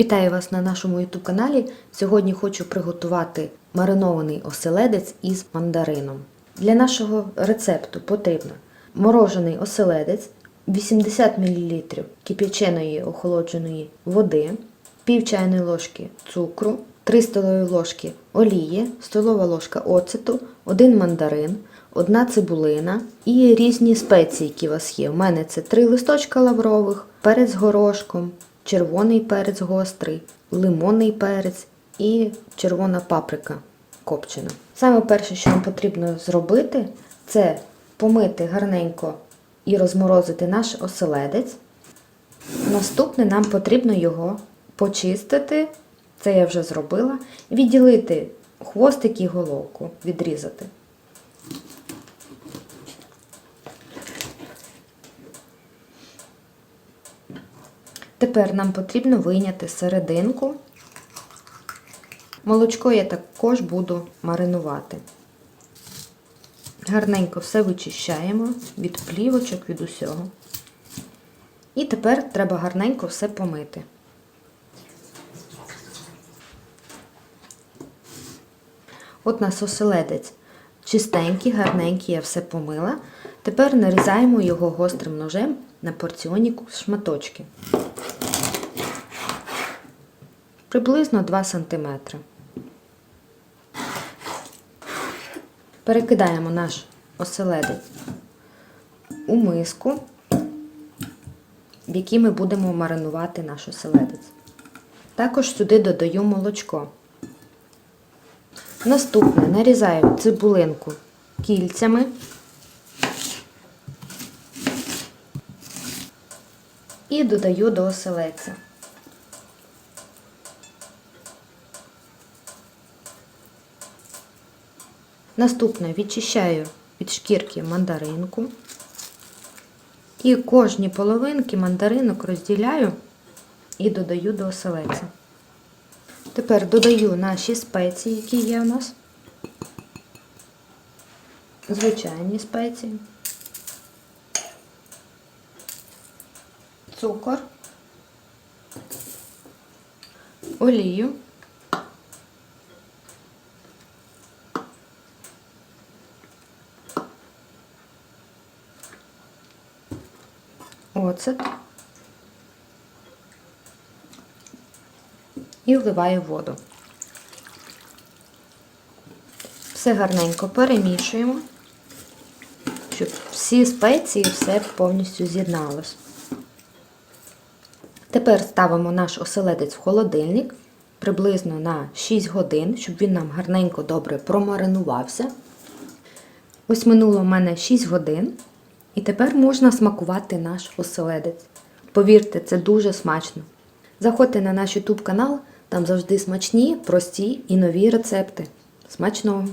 Вітаю вас на нашому YouTube каналі. Сьогодні хочу приготувати маринований оселедець із мандарином. Для нашого рецепту потрібно морожений оселедець, 80 мл кип'яченої охолодженої води, пів чайної ложки цукру, 3 столові ложки олії, столова ложка оцету, 1 мандарин, одна цибулина і різні спеції, які у вас є. У мене це 3 листочка лаврових, перець горошком, червоний перець гострий, лимонний перець і червона паприка копчена. Саме перше, що нам потрібно зробити, це помити гарненько і розморозити наш оселедець. Наступне нам потрібно його почистити, це я вже зробила, відділити хвостик і головку, відрізати. Тепер нам потрібно вийняти серединку. Молочко я також буду маринувати. Гарненько все вичищаємо від плівочок, від усього. І тепер треба гарненько все помити. От нас оселедець чистенький, гарненький, я все помила. Тепер нарізаємо його гострим ножем на порціонні шматочки. Приблизно 2 см. Перекидаємо наш оселедець у миску, в якій ми будемо маринувати наш оселедець. Також сюди додаю молочко. Наступне нарізаю цибулинку кільцями. І додаю до оселедця. Наступне відчищаю від шкірки мандаринку. І кожні половинки мандаринок розділяю і додаю до оселедця. Тепер додаю наші спеції, які є у нас. Звичайні спеції. Цукор, олію. Оцет. І вливаю воду. Все гарненько перемішуємо, щоб всі спеції все повністю з'єдналось. Тепер ставимо наш оселедець в холодильник приблизно на 6 годин, щоб він нам гарненько добре промаринувався. Ось минуло в мене 6 годин. І тепер можна смакувати наш оселедець. Повірте, це дуже смачно. Заходьте на наш YouTube канал, там завжди смачні, прості і нові рецепти. Смачного!